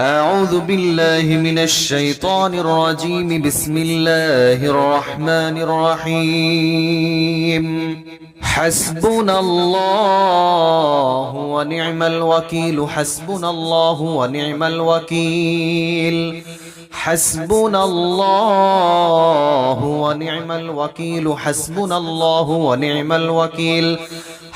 أعوذ بالله من الشيطان الرجيم. بسم الله الرحمن الرحيم. حسبنا الله ونعم الوكيل. حسبنا الله ونعم الوكيل. حسبنا الله ونعم الوكيل. حسبنا الله ونعم الوكيل. حسبنا الله ونعم الوكيل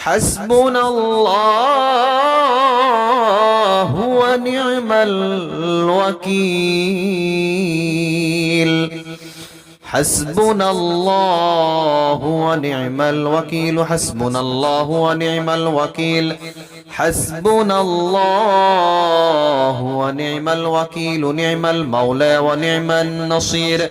حسبنا الله ونعم الوكيل. حسبنا الله ونعم الوكيل. حسبنا الله ونعم الوكيل. نعم المولى ونعم النصير.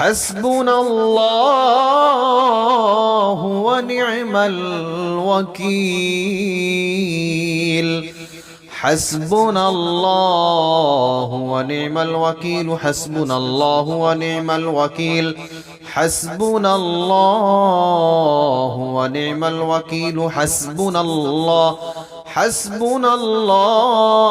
حسبنا الله ونعم الوكيل. حسبنا الله ونعم الوكيل. حسبنا الله ونعم الوكيل. حسبنا الله ونعم الوكيل. حسبنا الله. حسبنا الله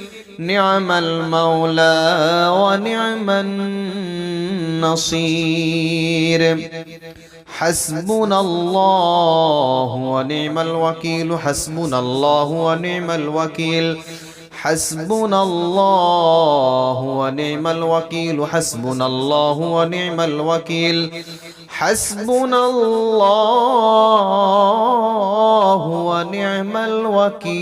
نعم المولى ونعم النصير. حسبنا الله ونعم الوكيل. حسبنا الله ونعم الوكيل. حسبنا الله ونعم الوكيل. حسبنا الله ونعم الوكيل. حسبنا الله ونعم الوكيل.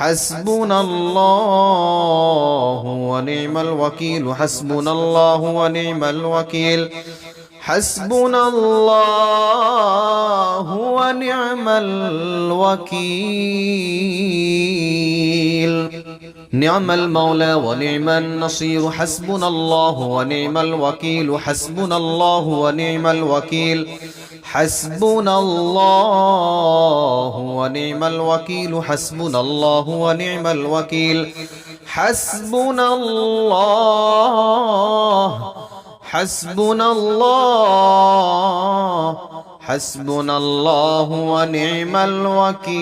حسبنا الله ونعم الوكيل. حسبنا الله ونعم الوكيل. حسبنا الله ونعم الوكيل. نعم المولى ونعم النصير. حسبنا الله ونعم الوكيل. حسبنا الله ونعم الوكيل. حسبنا الله ونعم الوكيل حسبنا الله ونعم الوكيل. حسبنا الله حسبنا الله حسبنا الله ونعم الوكيل.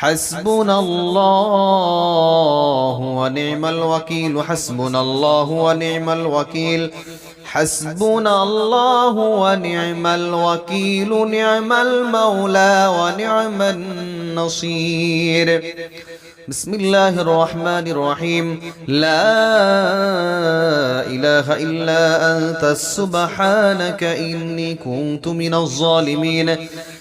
حسبنا الله ونعم الوكيل حسبنا الله ونعم الوكيل. حسبنا الله ونعم الوكيل نعم المولى ونعم النصير. بسم الله الرحمن الرحيم. لا إله إلا أنت سبحانك إني كنت من الظالمين.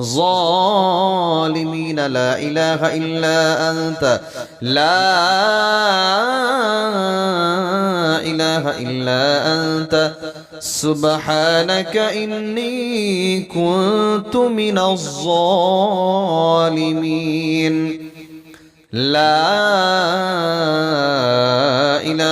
ظالمين لا إله إلا أنت. لا إله إلا أنت. سبحانك إني كنت من الظالمين. لا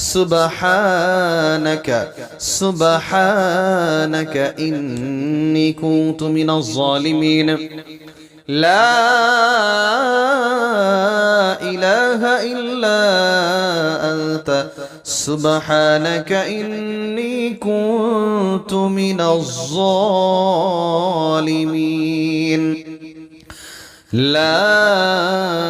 سبحانك سبحانك إني كنت من الظالمين. لا إله إلا أنت. سبحانك إني كنت من الظالمين. لا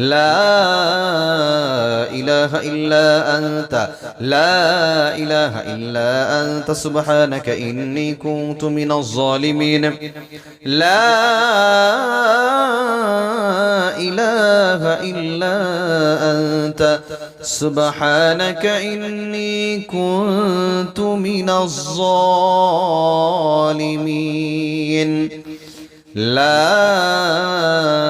لا إله إلا أنت. لا إله إلا أنت. سبحانك إني كنت من الظالمين. لا إله إلا أنت. سبحانك إني كنت من الظالمين. لا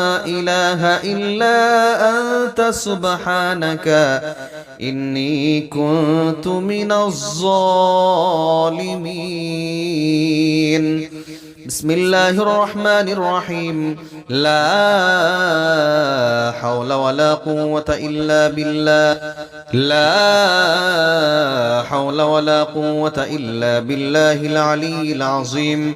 إله إلا أنت سبحانك. إني كنت من الظالمين. بسم الله الرحمن الرحيم. لا حول ولا قوة إلا بالله. لا حول ولا قوة إلا بالله العلي العظيم.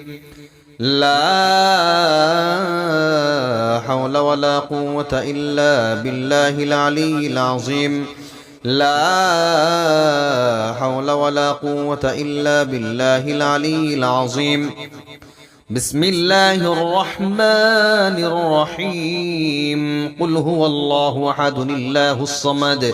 لا حول ولا قوة إلا بالله العلي العظيم. لا حول ولا قوة إلا بالله العلي العظيم. بسم الله الرحمن الرحيم. قل هو الله أحد الله الصمد.